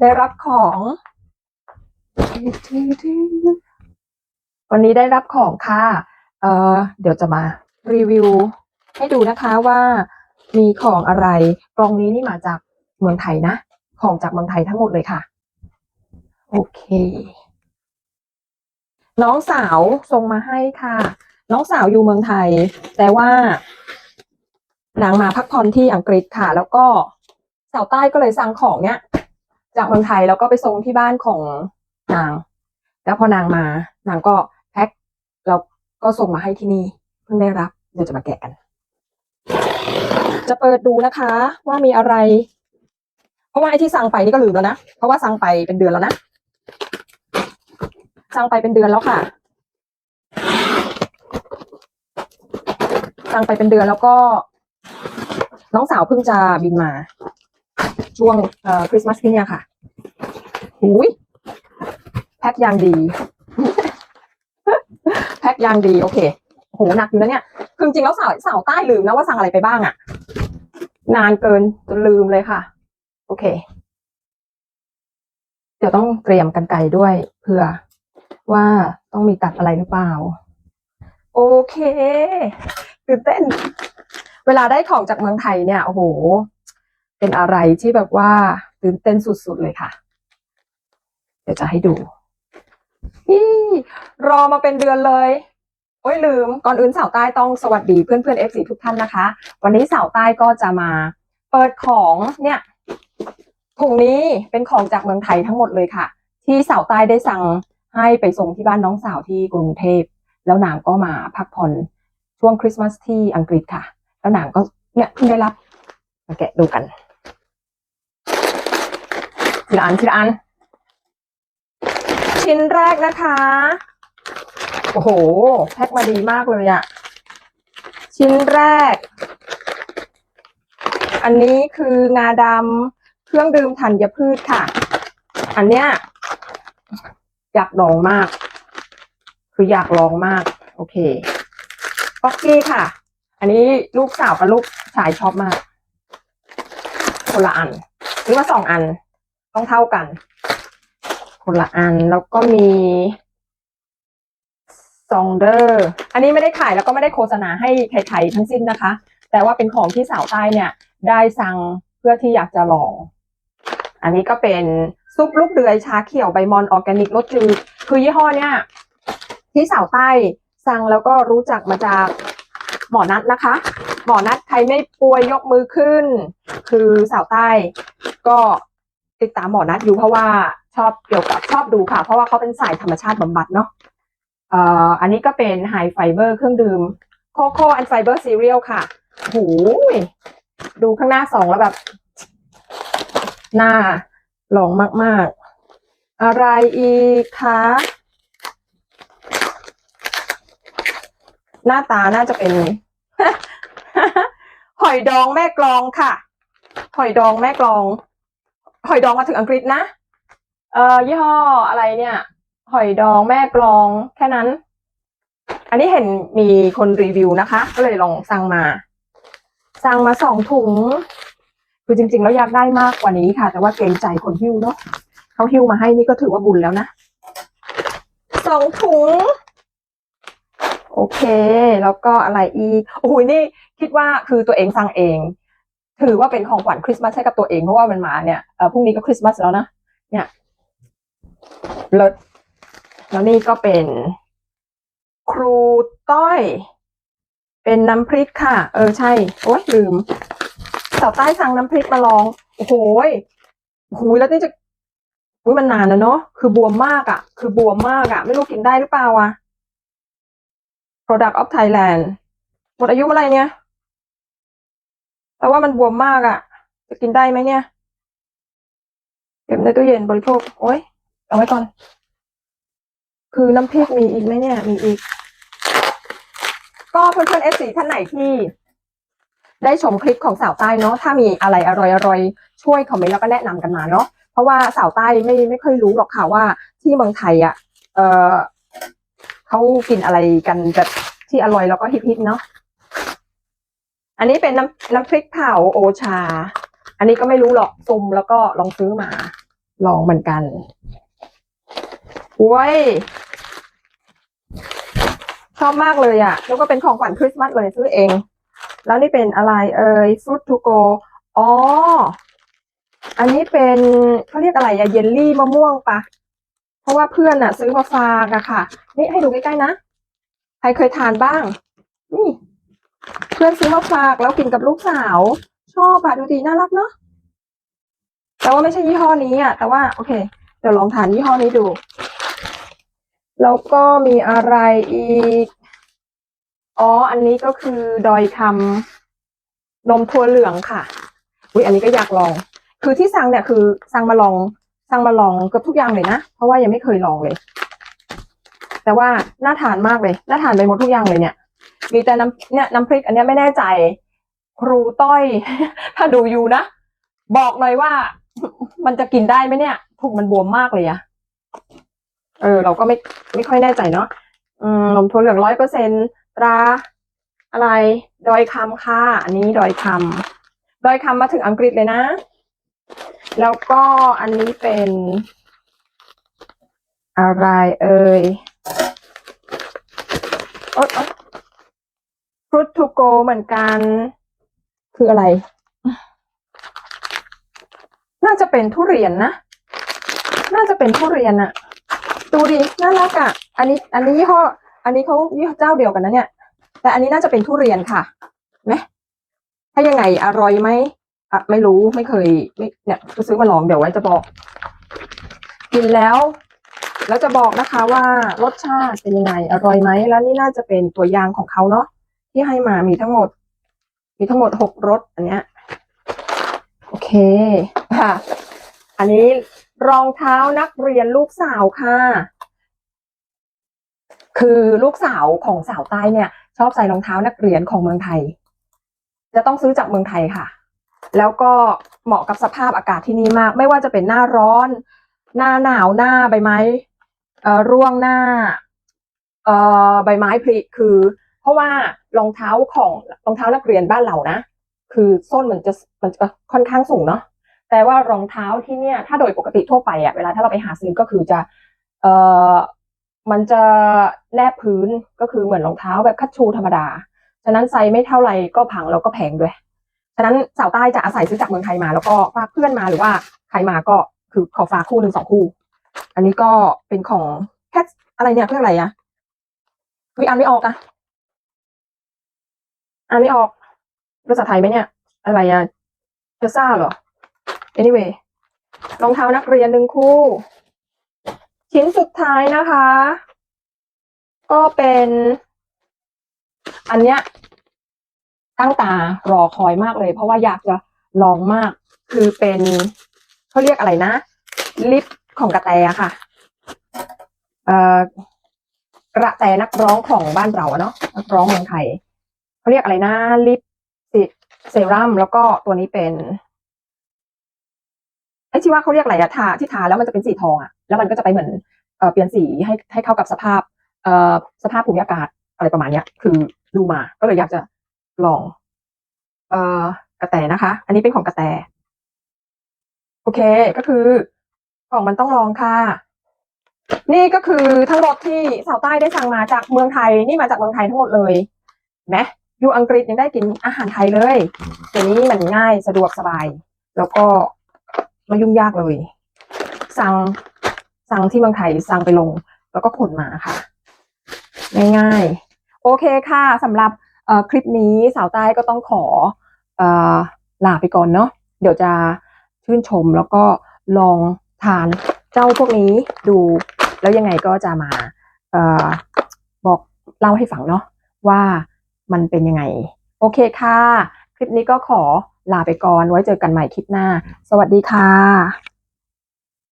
ได้รับของ วันนี้ได้รับของค่ะ เอ่อ เดี๋ยวจะมารีวิว ให้ดูนะคะว่ามีของอะไรกล่องนี้นี่มาจากเมืองไทยนะ ของจากเมืองไทยทั้งหมดเลยค่ะ โอเค น้องสาวส่งมาให้ค่ะ น้องสาวอยู่เมืองไทย แต่ว่านางมาพักผ่อนที่อังกฤษค่ะ แล้วก็าวใต้ก็เลยสั่งของเนี้ยจากเมืองไทยแล้วก็ไปส่งที่บ้านของนาง แล้วพอนางมานางก็แพ็คแล้วก็ส่งมาให้ที่นี่เพิ่งได้รับ เดี๋ยวจะมาแกะกัน จะเปิดดูนะคะว่ามีอะไร เพราะว่าไอ้ที่สั่งไปนี่ก็ลืมแล้วนะ เพราะว่าสั่งไปเป็นเดือนแล้วนะ สั่งไปเป็นเดือนแล้วค่ะ สั่งไปเป็นเดือนแล้วก็ น้องสาวเพิ่งจะบินมา ช่วงเอ่อคริสต์มาสที่เนี่ยค่ะหูยแพ็คยางดี แพ็คยางดี โอเคโหหนักอยู่นะเนี่ย คือจริงแล้วสาวสาวใต้ลืมนะว่าสั่งอะไรไปบ้างอะนานเกินจนลืมเลยค่ะ โอเค เดี๋ยวต้องเตรียมกันไกลด้วยเผื่อว่าต้องมีตัดอะไรหรือเปล่า โอเคตื่นเต้น เวลาได้ของจากเมืองไทยเนี่ยโอ้โห เป็นอะไรที่แบบว่าตื่นเต้นสุดๆเลยค่ะ เดี๋ยวจะให้ดูนี่รอมาเป็นเดือนเลยโอ้ยลืม ก่อนอื่นสาวใต้ต้องสวัสดีเพื่อนเพื่อนเอฟซีทุกท่านนะคะ วันนี้สาวใต้ก็จะมาเปิดของเนี่ยถุงนี้เป็นของจากเมืองไทยทั้งหมดเลยค่ะ ที่สาวใต้ได้สั่งให้ไปส่งที่บ้านน้องสาวที่กรุงเทพ แล้วนางก็มาพักผ่อนช่วงคริสต์มาสที่อังกฤษค่ะ แล้วนางก็เนี่ยเพิ่งได้รับมาแกะดูกัน ทีละอันทีละอัน ชิ้นแรกนะคะ โอ้โห แพ็คมาดีมากเลยอะชิ้นแรก อันนี้คืองาดำเครื่องดื่มธัญพืชค่ะ อันเนี้ยอยากลองมาก คืออยากลองมาก โอเคป๊อกกี้ค่ะ อันนี้ลูกสาวกับลูกชายชอบมากคนละอัน หรือว่าสองอัน ต้องเท่ากัน คนละอันแล้วก็มีซองเดอร์อันนี้ไม่ได้ขายแล้วก็ไม่ได้โฆษณาให้ใครๆทั้งสิ้นนะคะ แต่ว่าเป็นของที่สาวใต้เนี่ย ได้สั่งเพื่อที่อยากจะลอง อันนี้ก็เป็นซุปลูกเดือยชาเขียวใบมอนออร์แกนิกรสจืดคือยี่ห้อเนี่ยที่สาวใต้สั่งแล้วก็รู้จักมาจากหมอนัทนะคะ หมอนัทใครไม่ป่วยยกมือขึ้น คือสาวใต้ก็ ติดตามหมอนัทอยู่เพราะว่าชอบเกี่ยวกับชอบดูค่ะ เพราะว่าเขาเป็นสายธรรมชาติบำบัดเนาะเอ่ออันนี้ก็เป็นไฮไฟเบอร์เครื่องดื่มโคโค่แอนไฟเบอร์ซีเรียลค่ะหูยดูข้างหน้าสองแล้วแบบ หน้าหลองมาก ๆ อะไรอีกคะหน้าตาน่าจะเป็น หอยดองแม่กลองค่ะ หอยดองแม่กลอง หอยดองมาถึงอังกฤษนะ เอ่อยี่ห้ออะไรเนี่ย หอยดองแม่กลองแค่นั้น อันนี้เห็นมีคนรีวิวนะคะ ก็เลยลองสั่งมา สั่งมาสองถุง คือจริงๆ แล้วอยากได้มากกว่านี้ค่ะ แต่ว่าเกรงใจคนหิ้วเนาะเขาหิ้วมาให้นี่ก็ถือว่าบุญแล้วนะสองถุงโอเค แล้วก็อะไรอีกโอ้โหนี่คิดว่าคือตัวเองสั่งเอง ถือว่าเป็นของขวัญคริสต์มาสให้กับตัวเองเพราะว่ามันมาเนี่ยอพรุ่งนี้ก็คริสต์มาสแล้วนะเนี่ยเลิศแล้วนี่ก็เป็น ครูต้อย เป็นน้ำพริกค่ะ เออใช่โอ้ยลืมสาวใต้สั่งน้ำพริกมาลองโอ้โหยโอ้หแล้วนี่จะอุ้ยมันนานนะเนาะคือบวมมากอะ่ะ คือบวมมากอะ่ะ ไม่รู้กินได้หรือเปล่าอะ Product of Thailand หมดอายุเมื่อไหรเนี่ย แต่ว่ามันบวมมากอะ่ะ จะกินได้ไหมเนี่ย เก็บในตู้เย็นบริโภค โอ้ยเอาไว้ก่อน คือน้ำพริกมีอีกไหมเนี่ย มีอีก ก็เพื่อนๆเอฟซีท่านไหนที่ ได้ชมคลิปของสาวใต้เนาะ ถ้ามีอะไรอร่อยๆ ช่วยคอมเมนต์แล้วก็แนะนำกันมาเนาะ เพราะว่าสาวใต้ไม่ไม่ค่อยรู้หรอกค่ะว่าที่เมืองไทยอะ เออเขากินอะไรกันแบบที่อร่อยแล้วก็ฮิตๆเนาะ อันนี้เป็นน้ำน้ำพริกเผาโอชา อันนี้ก็ไม่รู้หรอกซุมแล้วก็ลองซื้อมา ลองเหมือนกันว้ยชอบมากเลยอะ่ะ แล้วก็เป็นของขวัญคริสต์มาสเลยซื้อเอง แล้วนี่เป็นอะไรเอ่ยฟรุตทูโกอ๋อ อันนี้เป็นเขาเรียกอะไรอะเยลลี่มะม่วงปะ เพราะว่าเพื่อนอะซื้อมาฝากอะค่ะ นี่ให้ดูใกล้ๆนะ ใครเคยทานบ้าง นี่ เพื่อนซื้อมาฝากแล้วกินกับลูกสาว ชอบอะดูดีน่ารักเนาะแต่ว่าไม่ใช่ยี่ห้อนี้อะแต่ว่าโอเค เดี๋ยวลองทานยี่ห้อนี้ดู แล้วก็มีอะไรอีก อ๋อ อันนี้ก็คือดอยคำนมถั่วเหลืองค่ะอุ้ยอันนี้ก็อยากลอง คือที่สั่งเนี่ยคือสั่งมาลองสั่งมาลองเกือบทุกอย่างเลยนะ เพราะว่ายังไม่เคยลองเลย แต่ว่าน่าทานมากเลย น่าทานไปหมดทุกอย่างเลยเนี่ย มีแต่น้ำเนี่ยน้ำพริกอันนี้ไม่แน่ใจ ครูต้อย ถ้าดูอยู่นะ บอกหน่อยว่า มันจะกินได้ไหมเนี่ยถูกมันบวมมากเลยอะเออ เราก็ไม่ไม่ค่อยแน่ใจเนาะอืมนมถั่วเหลืองร้อยเปอร์เซ็นตรา อะไร ดอยคำค่ะ อันนี้ดอยคำดอยคำมาถึงอังกฤษเลยนะ แล้วก็อันนี้เป็น อะไรเอ่ยโอ๊ย ฟรุตทูโกเหมือนกัน คืออะไร น่าจะเป็นทุเรียนนะ น่าจะเป็นทุเรียนอะดูดิน่ารักอะอันนี้ อันนี้ยี่ห้อ อันนี้เขายี่ห้อเจ้าเดียวกันนะเนี่ย แต่อันนี้น่าจะเป็นทุเรียนค่ะไหมถ้ายังไงอร่อยไหมอะไม่รู้ไม่เคยไม่เนี่ยก็ซื้อมาลองเดี๋ยวไว้จะบอก กินแล้ว แล้วจะบอกนะคะว่ารสชาติเป็นยังไงอร่อยไหมแล้วนี่น่าจะเป็นตัวอย่างของเขาเนาะ ที่ให้มามีทั้งหมด มีทั้งหมดหกรสอันเนี้ยโอเคค่ะ อันนี้รองเท้านักเรียนลูกสาวค่ะ คือลูกสาวของสาวใต้เนี่ย ชอบใส่รองเท้านักเรียนของเมืองไทย จะต้องซื้อจากเมืองไทยค่ะ แล้วก็เหมาะกับสภาพอากาศที่นี่มาก ไม่ว่าจะเป็นหน้าร้อน หน้าหนาวหน้าใบไม้เอ่อร่วงหน้าเอ่อใบไม้ผลิคือ เพราะว่ารองเท้าของรองเท้านักเรียนบ้านเรานะ คือส้นมันจะมันจะค่อนข้างสูงเนาะแต่ว่ารองเท้าที่เนี่ยถ้าโดยปกติทั่วไปอะเวลาถ้าเราไปหาซื้อก็คือจะเอ่อมันจะแนบพื้นก็คือเหมือนรองเท้าแบบคัชชูธรรมดา ฉะนั้นไซส์ไม่เท่าไหร่ก็พังแล้วก็แพงด้วย ฉะนั้นสาวใต้จะอาศัยซื้อจากเมืองไทยมา แล้วก็ฝากเพื่อนมาหรือว่าใครมาก็คือขอฝากคู่หนึ่งสองคู่ อันนี้ก็เป็นของแคทอะไรเนี่ยเพื่ออะไรอะเฮ้ยอ่านไม่ออกอะ อ่านไม่ออกภาษาไทยไหมเนี่ย อะไรอะเทซ่าเหรอ anyway รองเท้านักเรียนหนึ่งคู่ ชิ้นสุดท้ายนะคะ ก็เป็น อันเนี้ยตั้งตารอคอยมากเลย เพราะว่าอยากจะลองมาก คือเป็นเขาเรียกอะไรนะ ลิปของกระแตค่ะเอ่อกระแตนักร้องของบ้านเราเนาะนักร้องเมืองไทย เขาเรียกอะไรนะลิปเซรั่มแล้วก็ตัวนี้เป็นไอ้ที่ว่าเขาเรียกอะไรอะทาที่ทาแล้วมันจะเป็นสีทองอะแล้วมันก็จะไปเหมือนเอเปลี่ยนสีให้ให้เข้ากับสภาพเออสภาพภูมิอากาศอะไรประมาณเนี้ย คือดูมา ก็เลยอยากจะลอง เอ่อกระแตนะคะ อันนี้เป็นของกระแต โอเคก็คือของมันต้องลองค่ะ นี่ก็คือทั้งรถที่สาวใต้ได้สั่งมาจากเมืองไทย นี่มาจากเมืองไทยทั้งหมดเลยไหม อยู่อังกฤษยังได้กินอาหารไทยเลยแต่นี้มันง่ายสะดวกสบาย แล้วก็ไม่ยุ่งยากเลย สั่งสั่งที่เมืองไทยสั่งไปลง แล้วก็ขนมาค่ะ ง่ายๆ โอเคค่ะสำหรับเอ่อคลิปนี้สาวใต้ก็ต้องขอเอ่อลาไปก่อนเนาะเดี๋ยวจะชื่นชมแล้วก็ลองทานเจ้าพวกนี้ดูแล้วยังไงก็จะมาเอ่อบอกเล่าให้ฟังเนาะว่า มันเป็นยังไง โอเคค่ะ คลิปนี้ก็ขอลาไปก่อนไว้เจอกันใหม่คลิปหน้า สวัสดีค่ะ